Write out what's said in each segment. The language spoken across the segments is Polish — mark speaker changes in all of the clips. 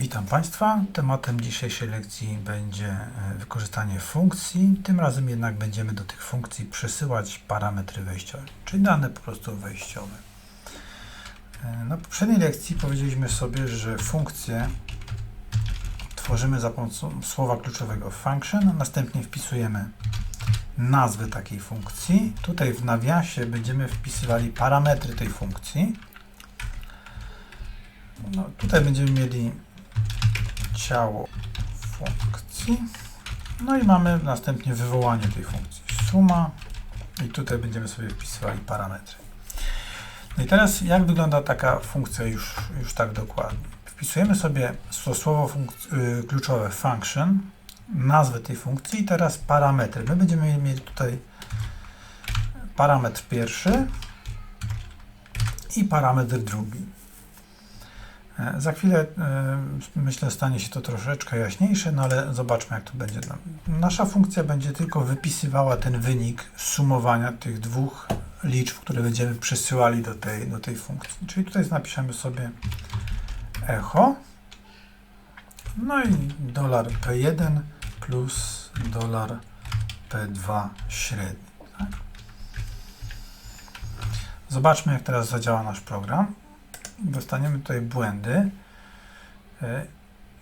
Speaker 1: Witam Państwa. Tematem dzisiejszej lekcji będzie e, wykorzystanie funkcji. Tym razem jednak będziemy do tych funkcji przesyłać parametry wejściowe, czyli dane po prostu wejściowe. E, Na poprzedniej lekcji powiedzieliśmy sobie, że funkcje tworzymy za pomocą słowa kluczowego function, następnie wpisujemy nazwę takiej funkcji. Tutaj w nawiasie będziemy wpisywali parametry tej funkcji. No, tutaj będziemy mieli ciało funkcji. No i mamy następnie wywołanie tej funkcji. Suma i tutaj będziemy sobie wpisywali parametry. No i teraz jak wygląda taka funkcja już, już tak dokładnie? Wpisujemy sobie słowo y, kluczowe function, nazwę tej funkcji i teraz parametry. My będziemy mieli tutaj parametr pierwszy i parametr drugi. E, Za chwilę e, myślę stanie się to troszeczkę jaśniejsze, no ale zobaczmy jak to będzie. Nasza funkcja będzie tylko wypisywała ten wynik sumowania tych dwóch liczb, które będziemy przesyłali do tej, do tej funkcji. Czyli tutaj napiszemy sobie echo, no i dolar P1 plus dolar P2 średni. Tak? Zobaczmy jak teraz zadziała nasz program dostaniemy tutaj błędy e,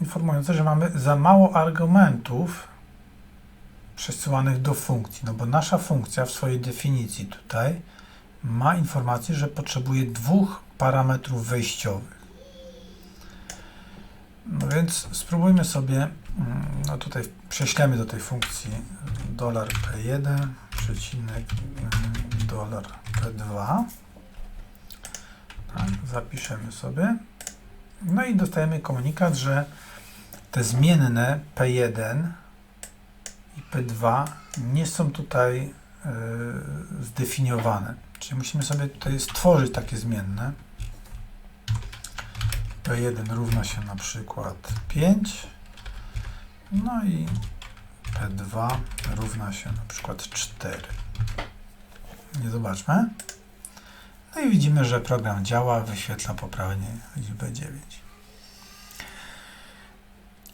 Speaker 1: informujące, że mamy za mało argumentów przesyłanych do funkcji, no bo nasza funkcja w swojej definicji tutaj ma informację, że potrzebuje dwóch parametrów wejściowych. No więc spróbujmy sobie, mm, no tutaj prześlemy do tej funkcji dolar P1 przecinek mm, dolar P2 tak, zapiszemy sobie. No i dostajemy komunikat, że te zmienne P1 i P2 nie są tutaj e, zdefiniowane. Czyli musimy sobie tutaj stworzyć takie zmienne. P1 równa się na przykład 5. No i P2 równa się na przykład 4. Nie zobaczmy. No i widzimy, że program działa, wyświetla poprawnie liczbę 9.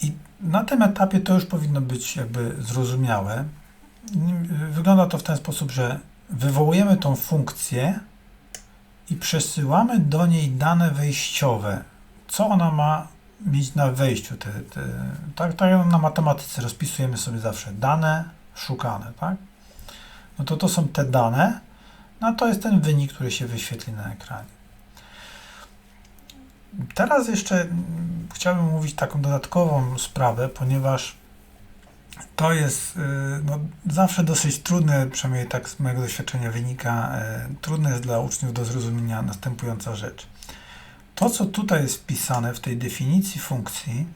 Speaker 1: I na tym etapie to już powinno być jakby zrozumiałe. Wygląda to w ten sposób, że wywołujemy tą funkcję i przesyłamy do niej dane wejściowe. Co ona ma mieć na wejściu? Te, te, tak, tak na matematyce rozpisujemy sobie zawsze dane szukane, tak? No to to są te dane, no to jest ten wynik, który się wyświetli na ekranie. Teraz jeszcze chciałbym mówić taką dodatkową sprawę, ponieważ to jest y, no, zawsze dosyć trudne, przynajmniej tak z mojego doświadczenia wynika, y, trudne jest dla uczniów do zrozumienia następująca rzecz. To, co tutaj jest wpisane w tej definicji funkcji,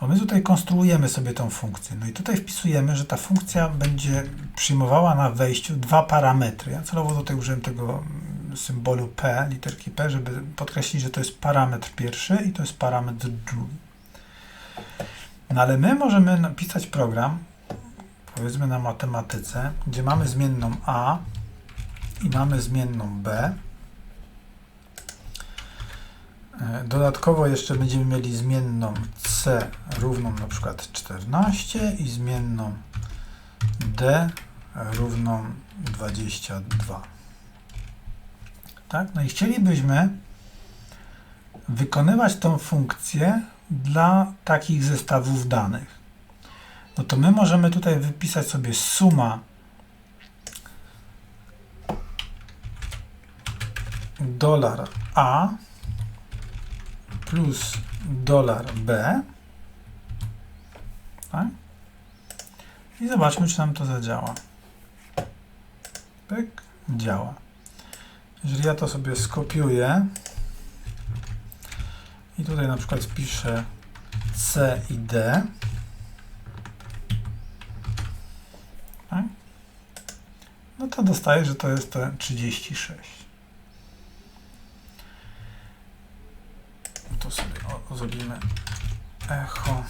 Speaker 1: bo my tutaj konstruujemy sobie tą funkcję. No i tutaj wpisujemy, że ta funkcja będzie przyjmowała na wejściu dwa parametry. Ja celowo tutaj użyłem tego symbolu P, literki P, żeby podkreślić, że to jest parametr pierwszy i to jest parametr drugi. No ale my możemy napisać program, powiedzmy na matematyce, gdzie mamy zmienną A i mamy zmienną B. Dodatkowo jeszcze będziemy mieli zmienną C równą na przykład 14 i zmienną D równą 22. Tak? No i chcielibyśmy wykonywać tą funkcję dla takich zestawów danych. No to my możemy tutaj wypisać sobie suma dolar A plus dolar B. Tak? I zobaczmy, czy nam to zadziała. Pyk, działa. Jeżeli ja to sobie skopiuję i tutaj na przykład wpiszę C i D, tak? no to dostaję, że to jest te 36. to o, zrobimy echo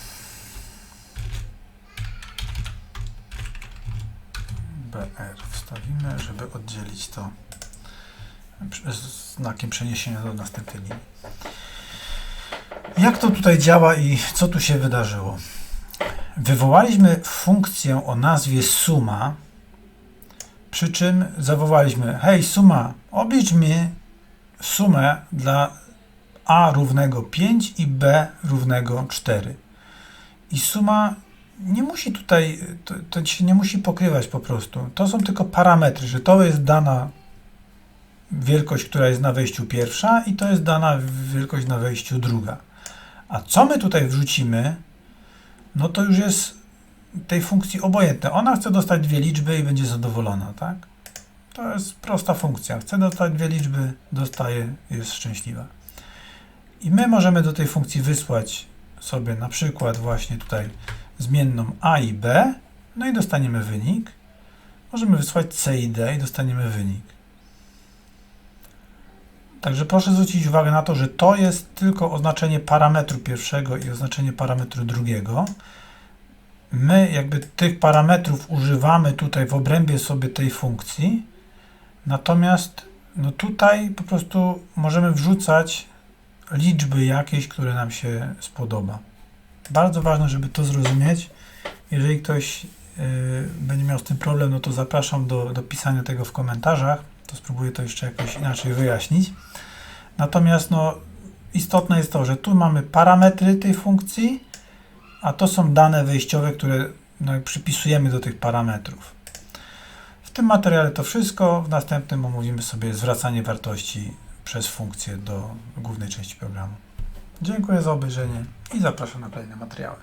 Speaker 1: BR wstawimy, żeby oddzielić to znakiem przeniesienia do następnej linii. Jak to tutaj działa i co tu się wydarzyło? Wywołaliśmy funkcję o nazwie suma, przy czym zawołaliśmy: Hej, suma, oblicz mi sumę dla a równego 5 i b równego 4. I suma nie musi tutaj, to, to się nie musi pokrywać po prostu. To są tylko parametry, że to jest dana wielkość, która jest na wejściu pierwsza i to jest dana wielkość na wejściu druga. A co my tutaj wrzucimy, no to już jest tej funkcji obojętne. Ona chce dostać dwie liczby i będzie zadowolona, tak? To jest prosta funkcja. Chce dostać dwie liczby, dostaje, jest szczęśliwa. I my możemy do tej funkcji wysłać sobie na przykład właśnie tutaj zmienną a i b, no i dostaniemy wynik. Możemy wysłać c i d i dostaniemy wynik. Także proszę zwrócić uwagę na to, że to jest tylko oznaczenie parametru pierwszego i oznaczenie parametru drugiego. My jakby tych parametrów używamy tutaj w obrębie sobie tej funkcji, natomiast no tutaj po prostu możemy wrzucać liczby jakieś, które nam się spodoba. Bardzo ważne, żeby to zrozumieć. Jeżeli ktoś yy, będzie miał z tym problem, no to zapraszam do, do pisania tego w komentarzach. To spróbuję to jeszcze jakoś inaczej wyjaśnić. Natomiast no, istotne jest to, że tu mamy parametry tej funkcji, a to są dane wejściowe, które no, przypisujemy do tych parametrów. W tym materiale to wszystko. W następnym omówimy sobie zwracanie wartości przez funkcję do głównej części programu. Dziękuję za obejrzenie i zapraszam na kolejne materiały.